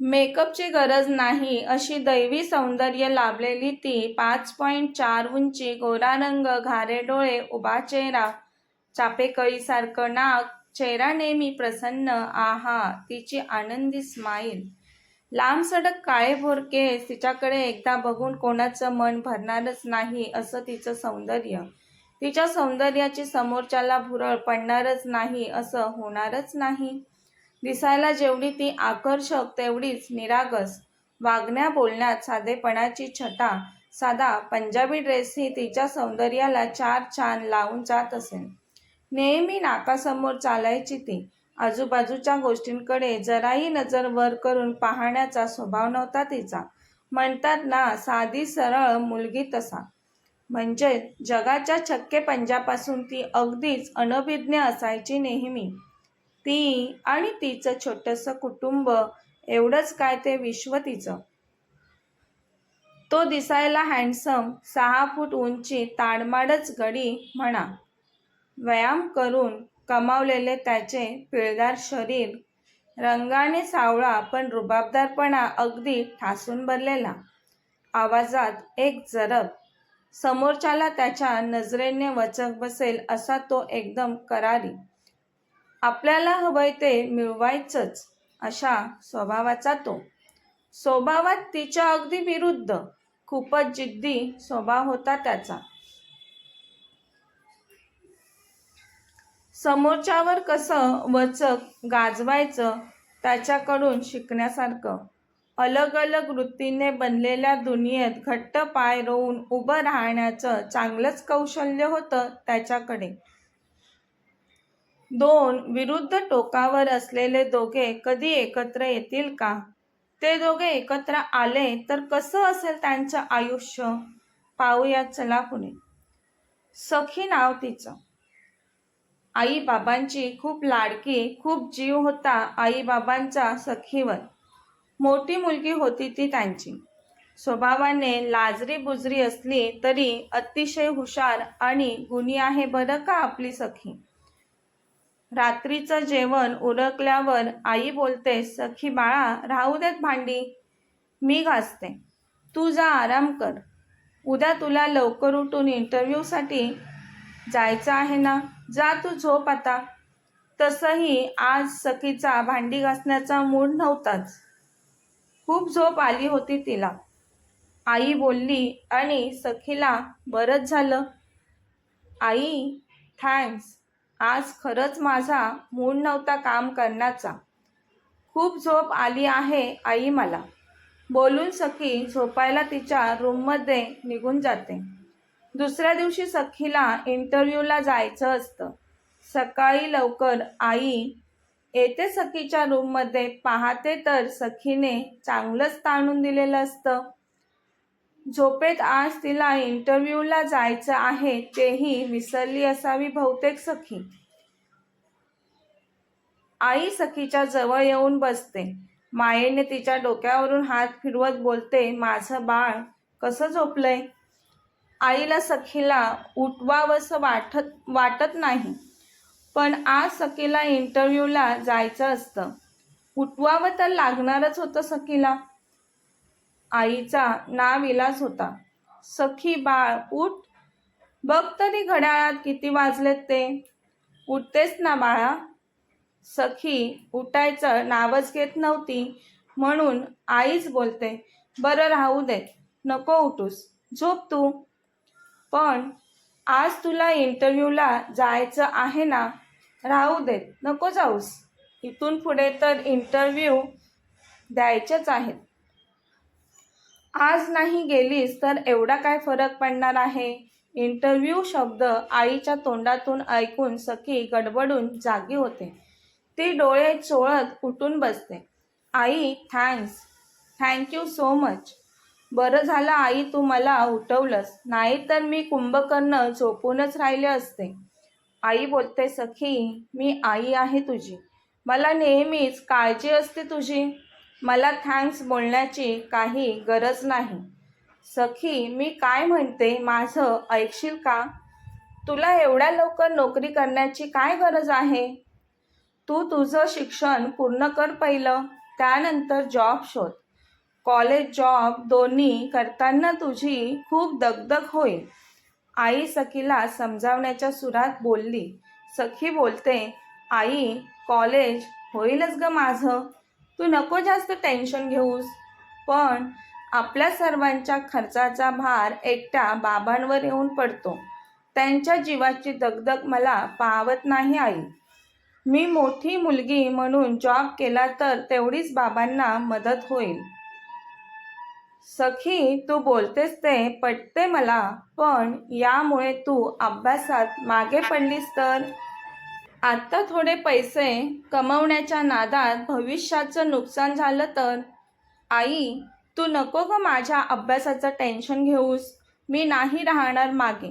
मेकअपची गरज नाही अशी दैवी सौंदर्य लाभलेली ती पाच पॉईंट चार उंची गोरा रंग घारे डोळे उभा चेहरा चापेकळीसारखं नाक चेहरा नेहमी प्रसन्न आहा तिची आनंदी स्माईल लांब सडक काळेभोर केस तिच्याकडे एकदा बघून कोणाचं मन भरणारच नाही असं तिचं सौंदर्य. तिच्या सौंदर्याची समोरच्याला भुरळ पडणारच नाही असं होणारच नाही. दिसायला जेवढी ती आकर्षक तेवढीच निरागस. वागण्या बोलण्यात साधेपणाची छटा. साधा पंजाबी ड्रेस ही तिच्या सौंदर्याला चार छान लावून जात असेल. नेहमी नाकासमोर चालायची ती. आजूबाजूच्या गोष्टींकडे जराही नजर वर करून पाहण्याचा स्वभाव नव्हता तिचा. म्हणतात ना साधी सरळ मुलगी तसा. म्हणजे जगाच्या छक्के पंजापासून ती अगदीच अनभिज्ञ असायची नेहमी. ती आणि तिचं छोटंसं कुटुंब एवढंच काय ते विश्व तिचं. तो दिसायला हँडसम सहा फूट उंची ताडमाडच गडी म्हणा. व्यायाम करून कमावलेले त्याचे पिळदार शरीर रंगाने सावळा पण रुबाबदारपणा अगदी ठासून भरलेला. आवाजात एक जरब. समोरच्याला त्याच्या नजरेने वचक बसेल असा तो एकदम करारी. आपल्याला हवंय ते मिळवायचंच अशा स्वभावाचा तो. स्वभावात तिच्या अगदी विरुद्ध खूपच जिद्दी स्वभाव होता त्याचा. समोरच्यावर कसं वचक गाजवायचं त्याच्याकडून शिकण्यासारखं. अलग अलग वृत्तीने बनलेल्या दुनियेत घट्ट पाय रोवून उभं राहण्याचं चांगलंच कौशल्य होतं त्याच्याकडे. दोन विरुद्ध टोकावर असलेले दोघे कधी एकत्र येतील का? ते दोघे एकत्र आले तर कसं असेल त्यांचं आयुष्य? पाहूया चला पुढे. सखी नाव तिचं. आई बाबांची खूप लाडकी खूप जीव होता आई बाबांचा सखीवर. मोठी मुलगी होती ती त्यांची. स्वभावाने लाजरी बुजरी असली तरी अतिशय हुशार आणि गुणी आहे बरं का आपली सखी? रात्रीचं जेवण उरकल्यावर आई बोलते सखी बाळा राहू देत भांडी. मी घासते. तू जा आराम कर. उद्या तुला लवकर उठून इंटरव्ह्यूसाठी जायचं आहे ना? जा तू झोप आता. तसंही आज सखीचा भांडी घासण्याचा मूड नव्हताच. खूप झोप आली होती तिला. आई बोलली आणि सखीला बरंच झालं. आई थँक्स आज खरंच माझा मूड नव्हता काम करण्याचा. खूप झोप आली आहे आई मला. बोलून सखी झोपायला तिच्या रूममध्ये निघून जाते. दुसऱ्या दिवशी सखीला इंटरव्ह्यूला जायचं असतं. सकाळी लवकर आई येते सखीच्या रूममध्ये पाहते तर सखीने चांगलंच ताणून दिलेलं असतं. झोपेत आज तिला इंटरव्ह्यूला जायचं आहे तेही विसरली असावी बहुतेक सखी. आई सखीच्या जवळ येऊन बसते. मायेने तिच्या डोक्यावरून हात फिरवत बोलते माझं बाळ कसं झोपलंय? आईला सखीला उठवावंसं वाटत वाटत नाही. पण आज सखीला इंटरव्ह्यूला जायचं असतं. उठवावं तर लागणारच होतं सखीला. आईचा नाविलाज होता. सखी बाळ उठ. बघ तरी घड्याळात किती वाजलेत ते. उठतेस ना बाळा. सखी उठायचं नावच घेत नव्हती. म्हणून आईच बोलते बरं राहू देत नको उठूस. झोप तू. पण आज तुला इंटरव्ह्यूला जायचं आहे ना? राहू देत नको जाऊस. इथून पुढे तर इंटरव्ह्यू द्यायचेच आहेत. आज नाही गेलीस तर एवढा काय फरक पडणार आहे? इंटरव्ह्यू शब्द आईच्या तोंडातून ऐकून सखी गडबडून जागी होते. ती डोळे चोळत उठून बसते. आई thanks. Thank you so much. बरं झालं आई तू मला उठवलंस. नाही तर मी कुंभकर्ण झोपूनच राहिले असते. आई बोलते सखी मी आई आहे तुझी. मला नेहमीच काळजी असते तुझी. मला थँक्स बोलण्याची काही गरज नाही. सखी मी काय म्हणते? माझं ऐकशील का? तुला एवढ्या लवकर नोकरी करण्याची काय गरज आहे? तू तुझं शिक्षण पूर्ण कर पहिलं त्यानंतर जॉब शोध. कॉलेज जॉब दोन्ही करताना तुझी खूप दगदग होईल. आई सखीला समजावण्याच्या सुरात बोलली. सखी बोलते आई कॉलेज होईलच ग माझं. तू नको जास्त टेन्शन घेऊस. पण आपल्या सर्वांच्या खर्चाचा भार एकट्या बाबांवर येऊन पडतो. त्यांच्या जीवाची दगदग मला पावत नाही आई. मी मोठी मुलगी म्हणून जॉब केला तर तेवढीच बाबांना मदत होईल. सखी तू बोलतेस ते पटते मला पण यामुळे तू अभ्यासात मागे पडलीस तर? आत्ता थोडे पैसे कमवण्याच्या नादात भविष्याचं नुकसान झालं तर? आई तू नको ग माझ्या अभ्यासाचं टेन्शन घेऊस. मी नाही राहणार मागे.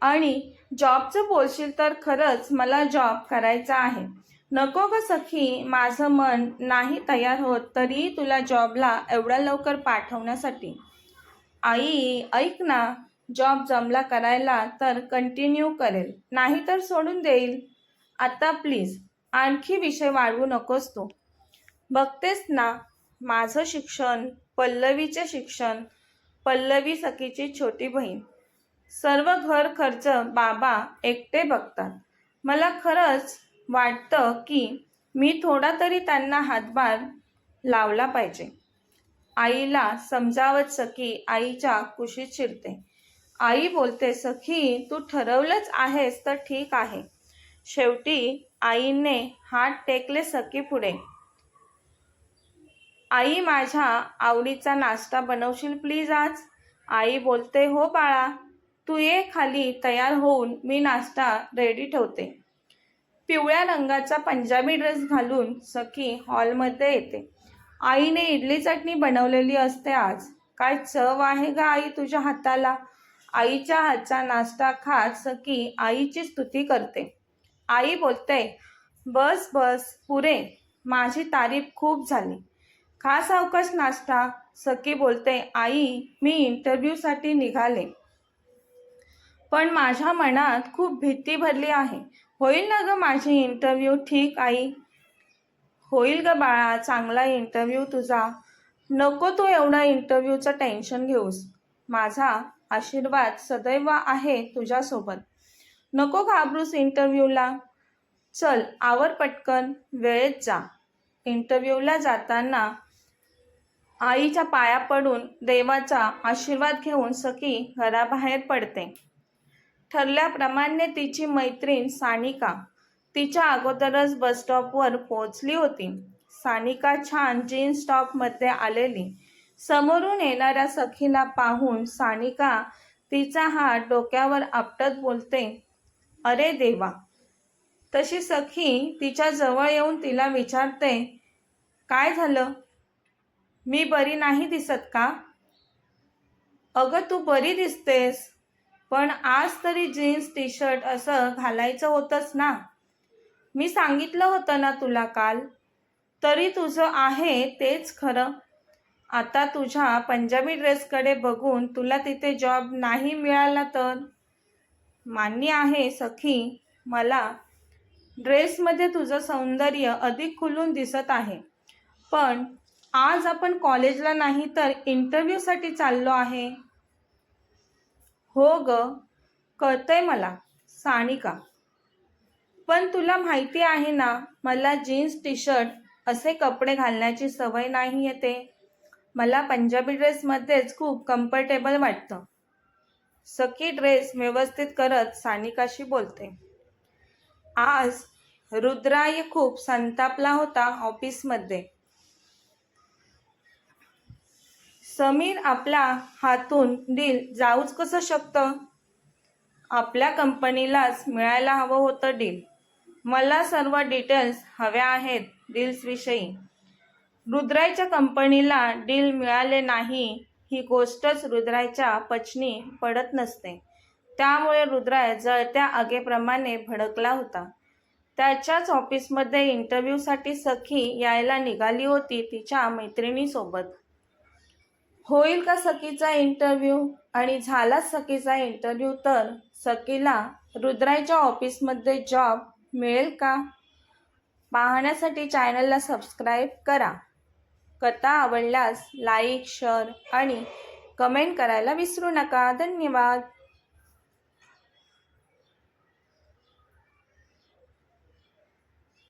आणि जॉबचं बोलशील तर खरंच मला जॉब करायचा आहे. नको ग सखी माझं मन नाही तयार होत तरीही तुला जॉबला एवढ्या लवकर पाठवण्यासाठी. आई ऐक ना जॉब जमला करायला तर कंटिन्यू करेल नाही तर सोडून देईल. आता प्लीज आणखी विषय वाढवू नकोस तू. बघतेस ना माझं शिक्षण पल्लवीचे शिक्षण पल्लवी सखीची छोटी बहीण सर्व घर खर्च बाबा एकटे बघतात. मला खरंच वाटतं की मी थोडा तरी त्यांना हातभार लावला पाहिजे. आईला समजावत सखी आईच्या कुशीत शिरते. आई बोलते सखी तू ठरवलंच आहेस तर ठीक आहे. शेवटी आईने हात टेकले सखी पुढे. आई माझ्या आवडीचा नाश्ता बनवशील प्लीज आज? आई बोलते हो बाळा तू ये खाली तयार होऊन मी नाश्ता रेडी ठेवते. पिवळ्या रंगाचा पंजाबी ड्रेस घालून सखी हॉलमध्ये येते. आईने इडली चटणी बनवलेली असते आज. काय चव आहे ग आई तुझ्या हाताला? आईच्या हातचा नाश्ता खात सखी आईची स्तुती करते. आई बोलते बस बस पुरे माझी तारीफ खूप झाली. खास अवकाश नाश्ता सखी बोलते. आई मी इंटरव्ह्यूसाठी निघाले. पण माझ्या मनात खूप भीती भरली आहे. होईल ना ग माझी इंटरव्ह्यू ठीक आई. होईल ग बाळा चांगला इंटरव्ह्यू तुझा. नको तू एवढा इंटरव्ह्यूचं टेन्शन घेऊस. माझा आशीर्वाद सदैव आहे तुझ्यासोबत. नको घाबरूस इंटरव्ह्यूला. चल आवर पटकन वेळेत जा. इंटरव्ह्यूला जाताना आईच्या पाया पडून देवाचा आशीर्वाद घेऊन सखी घराबाहेर पडते. ठरल्याप्रमाणे तिची मैत्रीण सानिका तिच्या अगोदरच बसस्टॉपवर पोहोचली होती. सानिका छान जीन्स टॉपमध्ये आलेली. समोरून येणाऱ्या सखीला पाहून सानिका तिचा हात डोक्यावर आपटत बोलते. अरे देवा. तशी सखी तिच्या जवळ येऊन तिला विचारते काय झालं? मी बरी नाही दिसत का? अगं तू बरी दिसतेस पण आज तरी जीन्स टी शर्ट असं घालायचं होतंच ना. मी सांगितलं होतं ना तुला काल. तरी तुझं आहे तेच खरं. आता तुझ्या पंजाबी ड्रेसकडे बघून तुला तिथे जॉब नाही मिळाला तर? मान्य आहे सखी. मला ड्रेसमध्ये तुझं सौंदर्य अधिक खुलून दिसत आहे. पण आज आपण कॉलेजला नाही तर इंटरव्ह्यूसाठी चाललो आहे. हो ग कळतंय मला सानिका. पण तुला माहिती आहे ना मला जीन्स टी शर्ट असे कपडे घालण्याची सवय नाही येते. मला पंजाबी ड्रेसमध्येच खूप कम्फर्टेबल वाटतं. सखी ड्रेस व्यवस्थित करत सानिकाशी बोलते. आज रुद्राय खूप संतापला होता ऑफिसमध्ये. समीर आपला हातून डील जाऊच कसं शकतं? आपल्या कंपनीलाच मिळायला हवं होतं डील. मला सर्व डिटेल्स हव्या आहेत डील्सविषयी. रुद्रायच्या कंपनीला डील मिळाले नाही ही गोष्टच रुद्रायच्या पचनी पडत नसते. त्यामुळे रुद्राय जळत्या आगेप्रमाणे भडकला होता. त्याच्याच ऑफिसमध्ये इंटरव्ह्यूसाठी सखी यायला निघाली होती तिच्या मैत्रिणीसोबत. होईल का सखीचा इंटरव्ह्यू? आणि झाला सखीचा इंटरव्ह्यू तर सखीला रुद्रायच्या ऑफिसमध्ये जॉब मिळेल का? पाहण्यासाठी चॅनलला सबस्क्राईब करा. कथा आवडल्यास लाईक शेअर आणि कमेंट करायला विसरू नका. धन्यवाद.